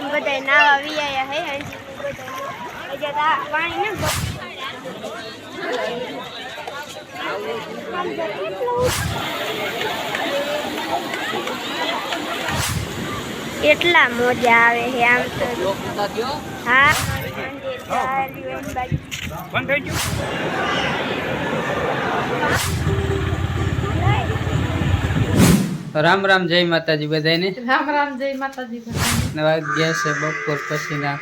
થી બધા નાવા વિયા હે હજી બધા હજી તો આ પાણી ને એટલા મોજા આવે છે આમ તો હા મંદિર ચાલ્યું એમ બાજુ બંધ થઈ ગયું રામ રામ જય માતાજી બધાને રામ રામ જય માતાજી. નવા ગયા છે બપોર પછીના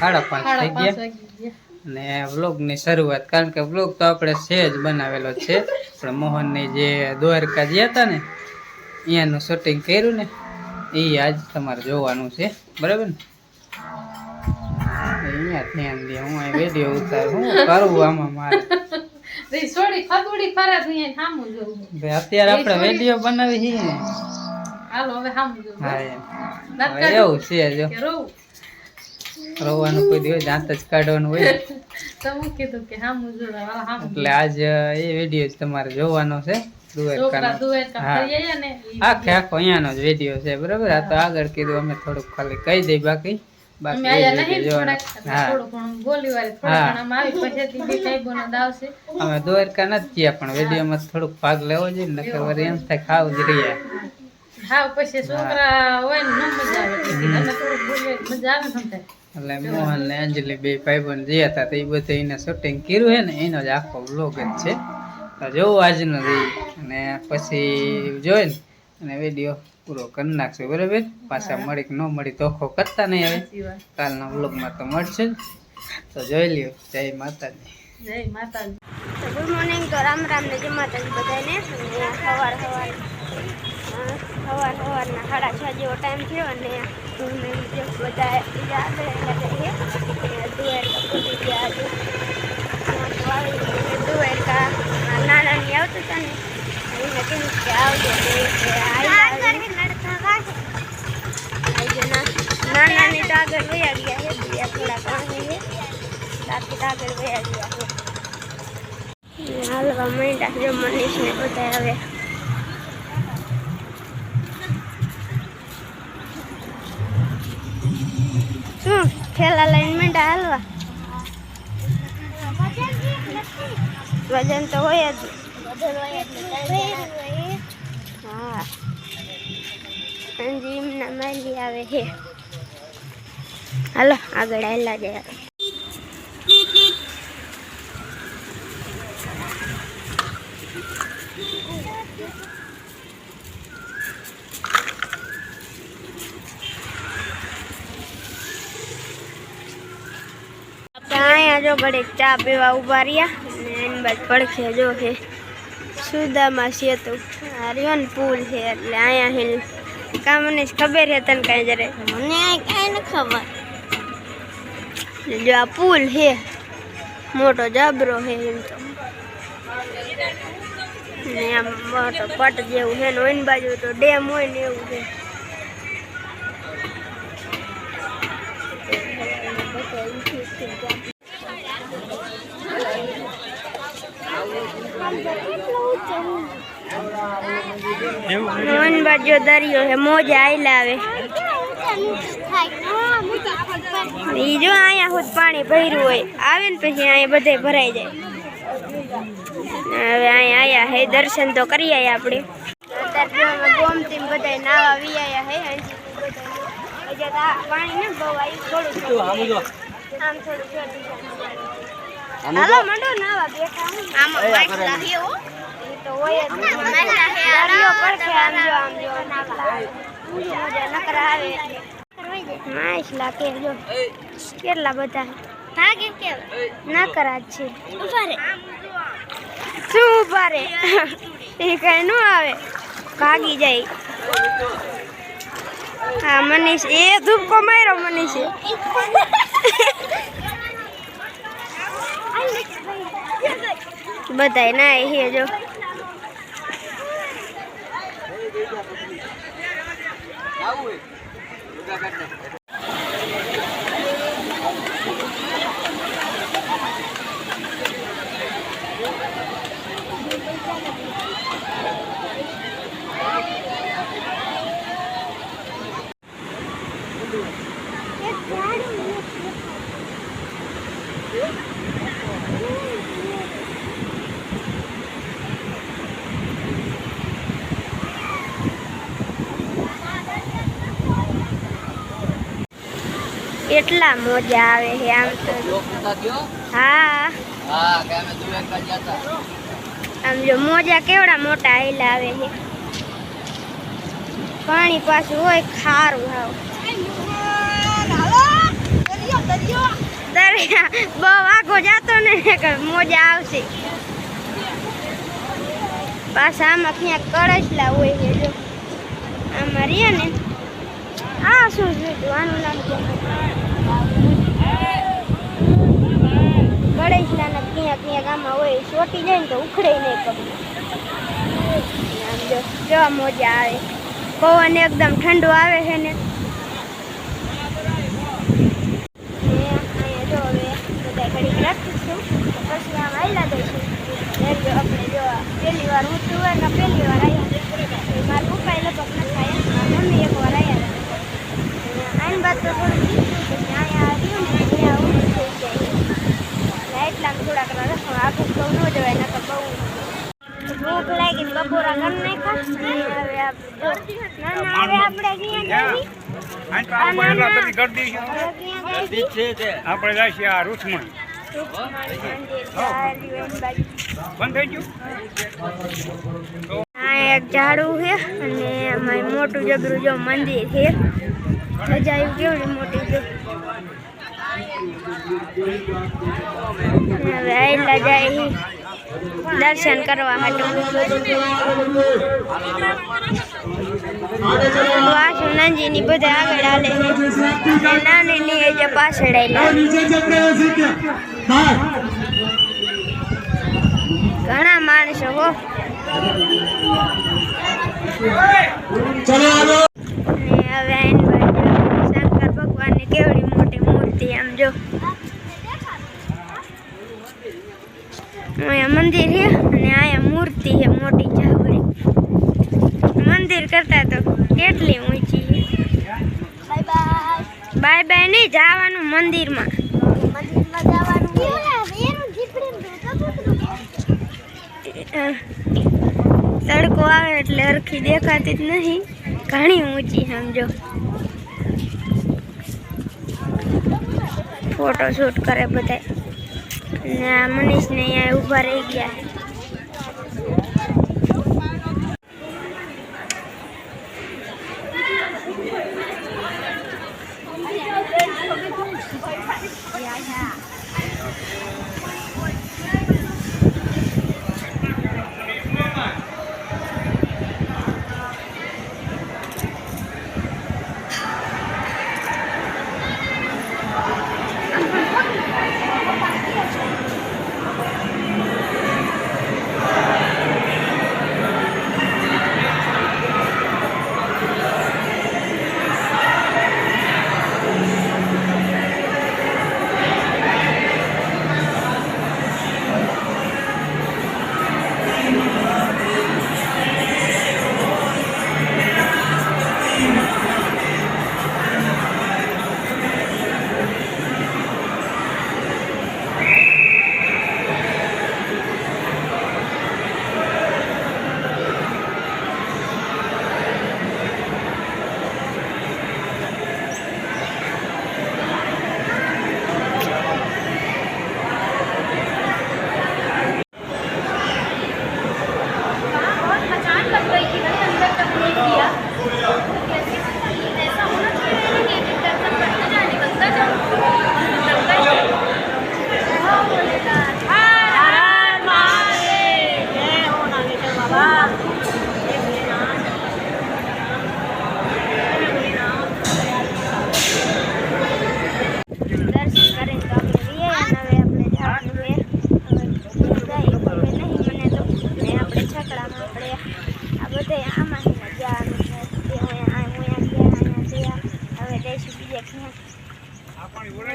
સાડા પાંચ થઈ ગયા. અને વ્લોગની શરૂઆત કારણ કે વ્લોગ તો આપણે સહેજ બનાવેલો છે. પણ મોહનની જે દ્વારકા ગયા હતા ને અહીંયાનું શૂટિંગ કર્યું ને એ આજ તમારે જોવાનું છે. બરાબર ને? અહીંયા ધ્યાન દે હું અહીં વીડિયો ઉતાર હું કરું આમાં મારે. સોડી ફરે તો અહીંયા સામું જોવું ભાઈ અત્યારે આપણે વિડિયો બનાવી હી ને. હાલો હવે સામું જોવું. હા એવું છે જો. રોવાનું કોઈ દિવસ દાંત જ કાઢવાનું હોય. તો હું કીધું કે સામું જોવું સામું એટલે આજ એ વિડિયો જ તમારે જોવાનો છે આખે આખો અહીંયાનો જ વીડિયો છે બરાબર? આ તો આગળ કીધું અમે થોડુંક ખાલી કહી દઈ બાકી. બાકી અમે દ્વારકા નથી ગયા પણ વિડીયોમાં થોડુંક ભાગ લેવો જોઈએ નકર વળી એમ થાય ખાવ જ રહ્યા હા પછી છોકરા હોય ને મજા આવે. એટલે મજા આવે મોહન ને અંજલિ બે ભાઈ ભાઈબંધ ગયા હતા તો એ બધું એને શૂટિંગ કર્યું ને એનો જ આખો બ્લોગ જ છે. તો જોવું આજનો અને પછી જોઈ ને અને વીડિયો પૂરો કરી નાખશું બરાબર? પાછા મળી કે ન મળી ધોખો કરતા નહીં હવે. વાત. કાલના વ્લોગમાં તો મળશે તો જોઈ લ્યો જય માતાજી. જય માતાજી. ગુડ મોર્નિંગ તો રામ રામ ને જય માતાજી બધાને. સવાર સવાર સવાર સવારના સાડા છ જેવો ટાઈમ થયો અને બધા બીજા દ્વારકા આવી નાનાની આવતું હતા ને. આવજો ના તો આગળ વયા ગયા છે બીજા થોડા ગયા છે હાલવા માંડ્યા જો મનીષ ને બધા હવે શું ઠેલા લઈને માંડ્યા હાલવા વજન તો હોય જ. હા અંજી એમના માલી આવે છે હાલો આગળ આવેલા જાય અહીંયા જો ઘડીક ચા પીવા ઊભા રહ્યા અને એની બાદ પડખે જો છે. સુદામાં સેતુ આ રહ્યો ને પુલ છે એટલે અહીંયા છે કા મને ખબર છે તને કાંઈ જરે. મને કાંઈ ન ખબર. જો આ પુલ છે મોટો જબરો છે એમ તો. ને આમ મોટો પટ જેવું છે ને ઓઈન બાજુ તો ડેમ હોય ને એવું છે. નોન બાજુ દરિયો હે મોજા આયલા આવે. એ જો અહીંયા ખુદ પાણી ભર્યું હોય આવે ને પછી અહીંયા બધે ભરાઈ જાય. હવે અહીંયા આયા હે દર્શન તો કરી આયા આપણે. અત્યારે ગોમતી બધા નાવા વી આયા હે હજી બધા હજી તો આ પાણી ને બહુ આવ્યું થોડું થોડું આમ થોડું હાલો મંડો નાવા બેઠા આમાં હોય જ દરિયો પડખે આમ જો આમ જો નકરા આવે. નાઈસ લાગે જો. કેટલા બધા? ભાગે કેવા નકરા જ છે. ઉભારે શું એ કઈ ન આવે. ભાગી જાય. હા મનીષ એ ધૂપકો માર્યો મનીષ. બધાય ના એ જો. ¡Vamos! ¡Vamos! ¡Vamos! એટલા મોજા આવે છે આમ તો. હા. આમ જો મોજા કેવડા મોટા હેલા આવે છે. પાણી પાછું હોય ખારું હાવ. દરિયા બહુ આગો જાતો ને મોજા આવશે. પાછા આમાં ક્યાંક કળશલા હોય છે જો. આમાં રહ્યા ને આ શું છે? આનું નામ ગળેશલાના ક્યાંક ક્યાંક આમાં હોય, ચોટી જાય ને તો ઉખડે નહીં કપડું. જો મોજા આવે. પવન એકદમ ઠંડુ આવે છે ને ને અહીંયા જો હવે બધા ઘડીક રાખીશું પછી આમ આયલા દઈશું એમ જો આપણે જો પહેલી વાર હું છું ને પહેલી વાર આવ્યા મારા પપ્પા એ લગભગ ન થાય મારા મમ્મી એક વાર આવ્યા આઈન બાદ તો થોડું કીધું કે અહીંયા આવ્યું ને ત્યાં ઊભું થઈ જાય એટલામાં થોડાક રસ આખું સૌ ન જવાય નકર બહુ બપોરા નાખ્યા. આપણે ના ના જઈએ. જાય આ રૂથમણ. બંધ થઈ ગયું? એક ઝાડું છે અને એમાં મોટું જબરું જો મંદિર છે. સજાયું કેવડી મોટી જો હવે આટલા જાય છે. દર્શન કરવા માટે. વાસુ બધા આગળ હાલે. નાની જે પાછળ ઘણા માણસો ને હવે આઈન બાજુ શંકર ભગવાનની કેવડી મોટી મૂર્તિ આમ જો અહીંયા મંદિર છે અને અહીંયા મૂર્તિ છે, મોટી ચાવડી મંદિર કરતા તો કેટલી ઊંચી છે. બાય બાય નહીં, જવાનું મંદિરમાં. તડકો આવે એટલે હરખી દેખાતી જ નહીં ઘણી ઊંચી સમજો ફોટો શૂટ કરે બધા ને મનીષને અહીંયા ઊભા રહી ગયા.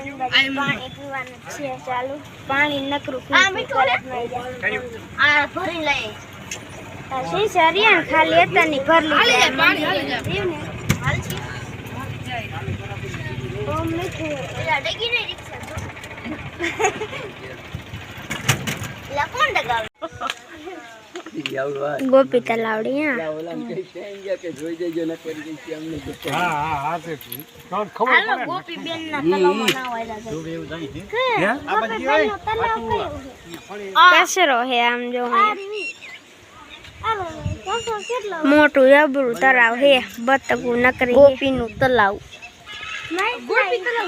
દર્શન પીવાનું છે ચાલુ. પાણી નકરું આપણે જવાનું છે પછી સરિયાન ખાલી હતા ની ભરલી ઓમ લખે અડગી નહીં રિક્ષા લા કોણ ડગાવે? ગોપિકા લાવડી હા. જોઈ જજો ન? કોણ ખબર ગોપી બેન મોટું જબરું તળાવ હે બતકુ નકરી ગોપીનું તળાવ ગોપી તળાવ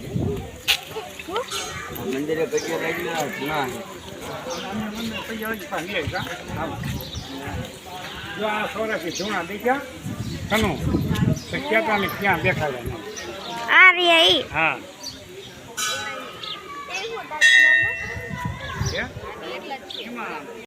મંદિરે પૈસા લઈ ના જો આ સોરાથી જૂના દેખ્યા કનું શક્યતા ને ક્યાં દેખાડે આ રે હા. Yeah.